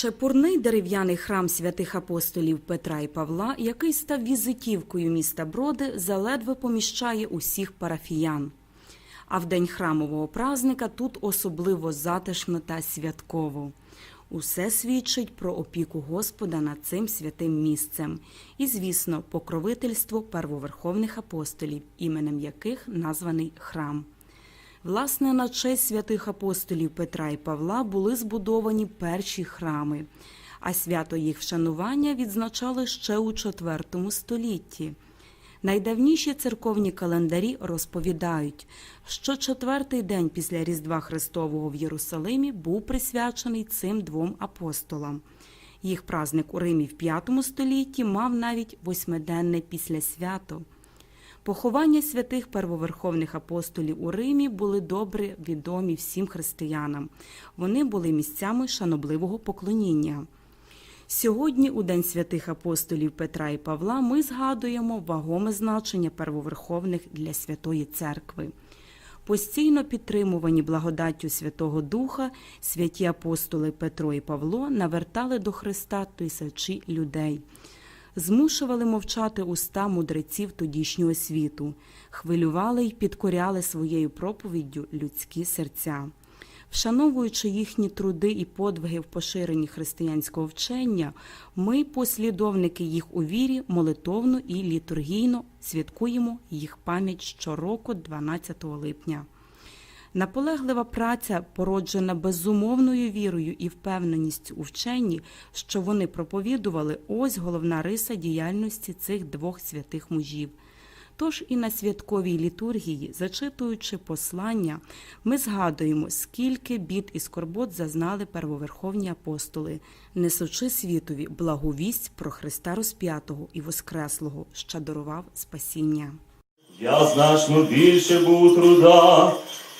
Чепурний дерев'яний храм святих апостолів Петра і Павла, який став візитівкою міста Броди, заледве поміщає усіх парафіян. А в день храмового празника тут особливо затишно та святково. Усе свідчить про опіку Господа над цим святим місцем і, звісно, покровительство первоверховних апостолів, іменем яких названий храм. Власне, на честь святих апостолів Петра і Павла були збудовані перші храми, а свято їх вшанування відзначали ще у IV столітті. Найдавніші церковні календарі розповідають, що четвертий день після Різдва Христового в Єрусалимі був присвячений цим двом апостолам. Їх праздник у Римі в V столітті мав навіть восьмиденне післясвято. Поховання святих первоверховних апостолів у Римі були добре відомі всім християнам. Вони були місцями шанобливого поклоніння. Сьогодні, у День святих апостолів Петра і Павла, ми згадуємо вагоме значення первоверховних для Святої Церкви. Постійно підтримувані благодаттю Святого Духа, святі апостоли Петро і Павло навертали до Христа тисячі людей змушували мовчати уста мудреців тодішнього світу, хвилювали й підкоряли своєю проповіддю людські серця. Вшановуючи їхні труди і подвиги в поширенні християнського вчення, ми, послідовники їх у вірі, молитовно і літургійно святкуємо їх пам'ять щороку 12 липня. Наполеглива праця, породжена безумовною вірою і впевненістю у вченні, що вони проповідували, ось головна риса діяльності цих двох святих мужів. Тож і на святковій літургії, зачитуючи послання, ми згадуємо, скільки бід і скорбот зазнали первоверховні апостоли, несучи світові благовість про Христа розп'ятого і Воскреслого, що дарував спасіння. Я значно більше був труда,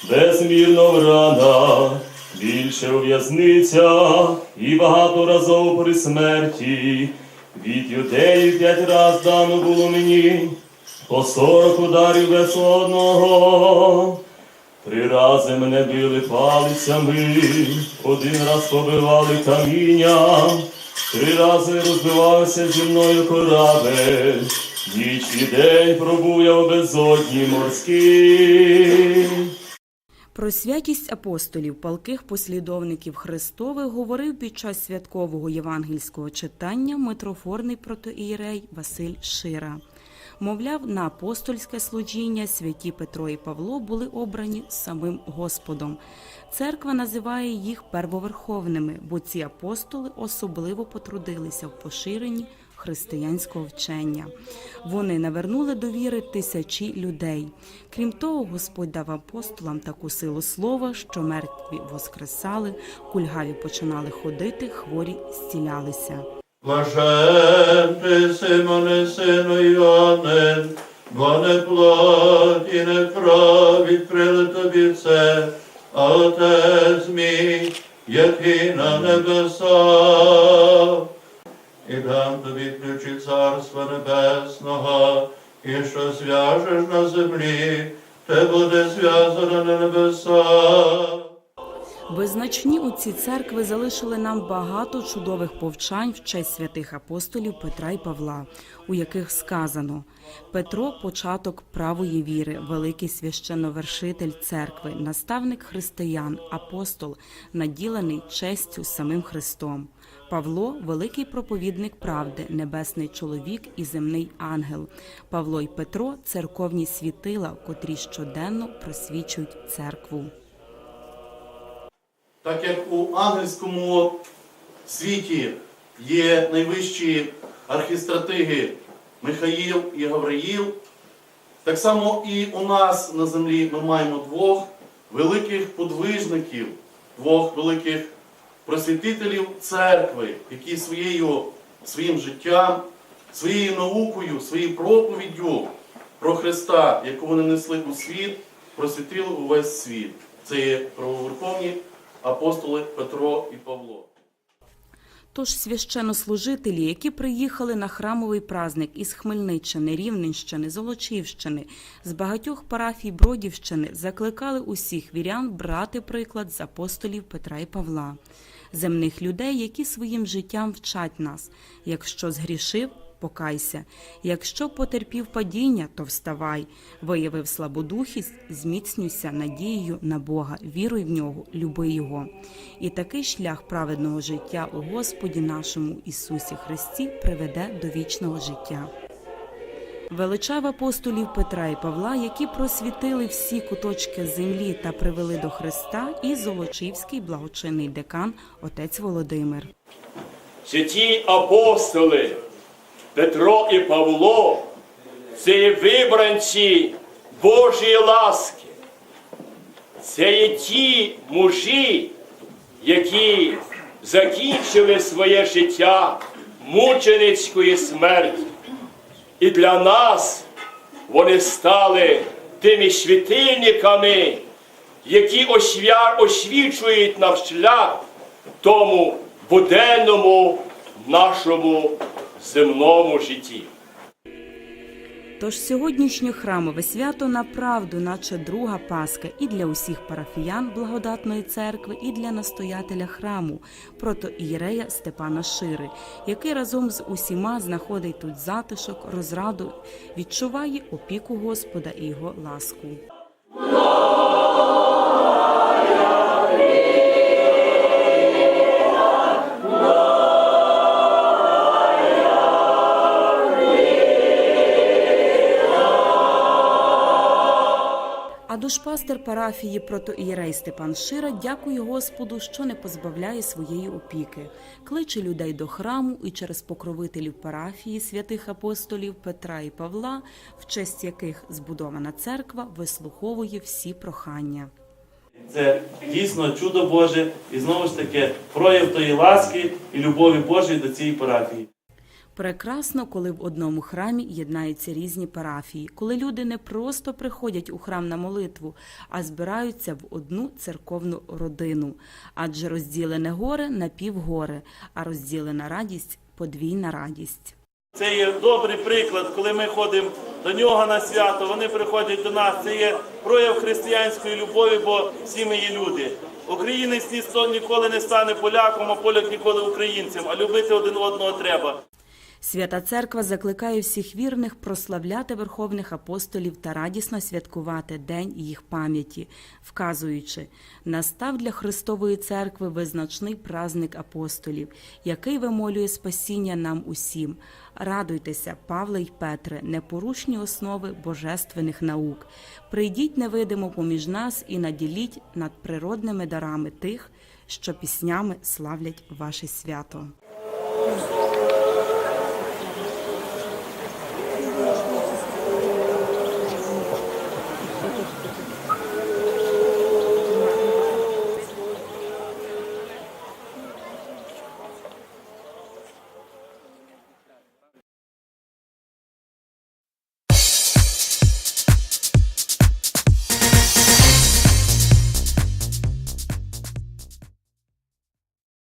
безмірно в більше у в'язницях і багато разов при смерті. Від юдеїв п'ять раз дано було мені, по сорок ударів без одного. Три рази мене били палицями, один раз побивали камінням, три рази розбивався зі мною корабель, ніч і день пробув я безодні морській. Про святість апостолів, палких послідовників Христових говорив під час святкового євангельського читання митрофорний протоієрей Василь Шира. Мовляв, на апостольське служіння святі Петро і Павло були обрані самим Господом. Церква називає їх первоверховними, бо ці апостоли особливо потрудилися в поширенні християнського вчення. Вони навернули до віри тисячі людей. Крім того, Господь дав апостолам таку силу слова, що мертві воскресали, кульгаві починали ходити, хворі зцілялися. Блажен ти, Симоне, сину Іоанне, бо не плоть і не кров відкрили тобі це, а Отець мій, який на небесах. І дам тобі ключі Царства Небесного, і що зв'яжеш на землі, те буде зв'язано на небесах. Визначні отці церкви залишили нам багато чудових повчань в честь святих апостолів Петра і Павла, у яких сказано: Петро початок правої віри, великий священновершитель церкви, наставник християн, апостол, наділений честю самим Христом. Павло великий проповідник правди, небесний чоловік і земний ангел. Павло й Петро церковні світила, котрі щоденно просвічують церкву. Так як у ангельському світі є найвищі архістратиги Михаїл і Гавриїл, так само і у нас на землі ми маємо двох великих подвижників, двох великих просвітителів церкви, які своєю, своїм життям, своєю наукою, своєю проповіддю про Христа, яку вони несли у світ, просвітили увесь світ. Це є правоверховні апостоли Петро і Павло. Тож священнослужителі, які приїхали на храмовий праздник із Хмельниччини, Рівненщини, Золочівщини, з багатьох парафій Бродівщини, закликали усіх вірян брати приклад з апостолів Петра і Павла. земних людей, які своїм життям вчать нас. Якщо згрішив, покайся. Якщо потерпів падіння, то вставай. Виявив слабодухість, зміцнюйся надією на Бога, віруй в нього, люби Його. І такий шлях праведного життя у Господі нашому Ісусі Христі приведе до вічного життя. Величав апостолів Петра і Павла, які просвітили всі куточки землі та привели до Христа, і Золочівський благочинний декан отець Володимир. Святі апостоли Петро і Павло це є вибранці Божої ласки. Це є ті мужі, які закінчили своє життя мученицької смерті. І для нас вони стали тими світильниками, які освічують нам шлях тому буденному нашому земному житті. Тож сьогоднішнє храмове свято направду, наче друга Пасха, і для усіх парафіян благодатної церкви, і для настоятеля храму, протоієрея Степана Шири, який разом з усіма знаходить тут затишок, розраду, відчуває опіку Господа і його ласку. Душпастер парафії протоієрей Степан Шира дякує Господу, що не позбавляє своєї опіки, кличе людей до храму і через покровителів парафії святих апостолів Петра і Павла, в честь яких збудована церква, вислуховує всі прохання. Це дійсно чудо Боже і знову ж таки прояв тої ласки і любові Божої до цієї парафії. Прекрасно, коли в одному храмі єднаються різні парафії, коли люди не просто приходять у храм на молитву, а збираються в одну церковну родину. Адже розділене горе напівгоре, а розділена радість подвійна радість. Це є добрий приклад, коли ми ходимо до нього на свято, вони приходять до нас. Це є прояв християнської любові, бо всі ми є люди. Українець ні- ніколи не стане поляком, а поляк ніколи українцем, а любити один одного треба. Свята Церква закликає всіх вірних прославляти верховних апостолів та радісно святкувати День їх пам'яті, вказуючи, настав для Христової церкви визначний праздник апостолів, який вимолює спасіння нам усім. Радуйтеся, Павле й Петре, непорушні основи божественних наук. Прийдіть невидимо поміж нас і наділіть над природними дарами тих, що піснями славлять ваше свято.